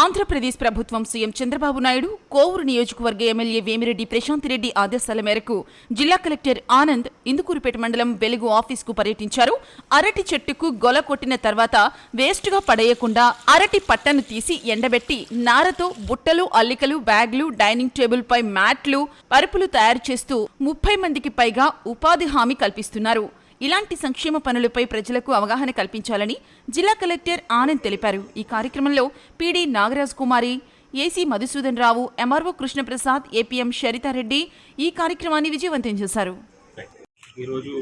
ఆంధ్రప్రదేశ్ ప్రభుత్వం సీఎం చంద్రబాబు నాయుడు కోవూరు నియోజకవర్గ ఎమ్మెల్యే వేమిరెడ్డి ప్రశాంత్ రెడ్డి ఆదేశాల మేరకు జిల్లా కలెక్టర్ ఆనంద్ ఇందుకూరుపేట మండలం వెలుగు ఆఫీసుకు పర్యటించారు. అరటి చెట్టుకు గొల కొట్టిన తర్వాత వేస్ట్గా పడేయకుండా అరటి పట్టను తీసి ఎండబెట్టి నారతో బుట్టలు అల్లికలు బ్యాగ్లు డైనింగ్ టేబుల్ పై మ్యాట్లు పరుపులు తయారు చేస్తూ ముప్పై మందికి పైగా ఉపాధి హామీ కల్పిస్తున్నారు. ఇలాంటి సంక్షేమ పనులపై ప్రజలకు అవగాహన కల్పించాలని జిల్లా కలెక్టర్ ఆనంద్ తెలిపారు. ఈ కార్యక్రమంలో PD Nagaraj Kumari AC Madhusudan Rao MRO Krishnaprasad APM Sharitha Reddy ఈ కార్యక్రమాన్ని విజయవంతం చేశారు. ఈరోజు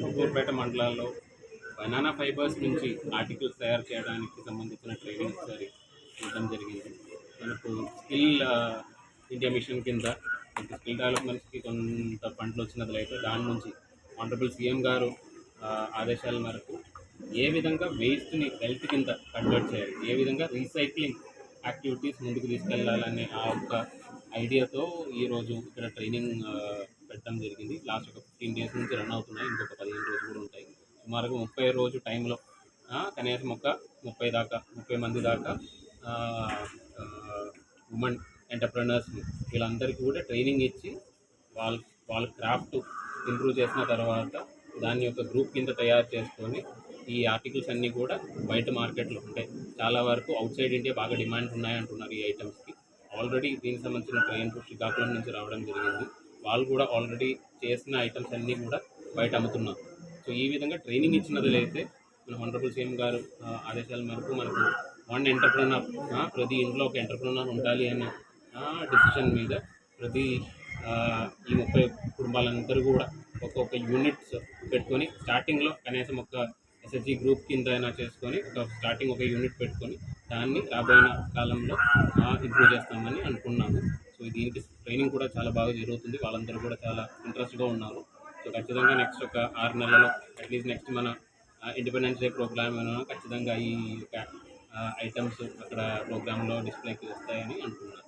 ఇంకూరుపేట మండలాల్లో బనానా ఫైబర్స్ నుంచి ఆర్టికల్స్ తయారు చేయడానికి సంబంధించిన ట్రైనింగ్ ఒకసారి ఇవ్వడం జరిగింది. మనకు స్కిల్ ఇండియా మిషన్ కింద స్కిల్ డెవలప్మెంట్స్కి కొంత ఫండ్లు వచ్చినట్లయితే దాని నుంచి ఆనరబుల్ సీఎం గారు ఆదేశాల మేరకు ఏ విధంగా వేస్ట్ని వెల్త్ కింద కన్వర్ట్ చేయాలి? ఏ విధంగా రీసైక్లింగ్ యాక్టివిటీస్ ముందుకు తీసుకెళ్ళాలనే ఆ ఒక్క ఐడియాతో ఈరోజు ఇక్కడ ట్రైనింగ్ పెట్టడం జరిగింది. లాస్ట్ ఒక ఫిఫ్టీన్ డేస్ నుంచి రన్ అవుతున్నాయి. ఇంకొక పదిహేను రోజులు కూడా ఉంటాయి. సుమారుగా ముప్పై రోజు టైంలో కనీసం ఒక ముప్పై దాకా ముప్పై మంది దాకా ఉమెన్ ఎంటర్ప్రినర్స్ వీళ్ళందరికీ కూడా ట్రైనింగ్ ఇచ్చి వాళ్ళ వాళ్ళ క్రాఫ్ట్ ఇంప్రూవ్ చేసిన తర్వాత దాని యొక్క గ్రూప్ కింద తయారు చేసుకొని ఈ ఆర్టికల్స్ అన్నీ కూడా బయట మార్కెట్లో ఉంటాయి చాలా వరకు అవుట్ సైడ్ ఇండియా బాగా డిమాండ్ ఉన్నాయంటున్నారు ఈ ఐటమ్స్కి ఆల్రెడీ దీనికి సంబంధించిన ట్రైన్ శ్రీకాకుళం నుంచి రావడం జరిగింది. వాళ్ళు కూడా ఆల్రెడీ చేసిన ఐటమ్స్ అన్నీ కూడా బయట అమ్ముతున్నారు. సో ఈ విధంగా ట్రైనింగ్ ఇచ్చినది అయితే మన హండ్రబుల్ సీఎం గారు ఆదేశాల మేరకు మనకు వన్ ఎంటర్ప్రినర్ ప్రతి ఇంట్లో ఒక ఎంటర్ప్రినర్ ఉండాలి అనే డిసిషన్ మీద ప్రతి ఈ ముప్పై కుటుంబాలందరూ కూడా ఒక్కొక్క యూనిట్స్ పెట్టుకొని స్టార్టింగ్లో కనీసం ఒక ఎస్ఎస్జి గ్రూప్ కింద అయినా చేసుకొని ఒక స్టార్టింగ్ ఒక యూనిట్ పెట్టుకొని దాన్ని రాబోయే కాలంలో ఇంప్రూవ్ చేస్తామని అనుకున్నాము. సో దీనికి ట్రైనింగ్ కూడా చాలా బాగా జరుగుతుంది. వాళ్ళందరూ కూడా చాలా ఇంట్రెస్ట్గా ఉన్నారు. సో ఖచ్చితంగా నెక్స్ట్ ఒక ఆరు నెలలో అట్లీస్ట్ నెక్స్ట్ మన ఇండిపెండెన్స్ డే ప్రోగ్రామ్ ఖచ్చితంగా ఈ ఐటమ్స్ అక్కడ ప్రోగ్రాంలో డిస్ప్లేకి వస్తాయని అనుకున్నాను.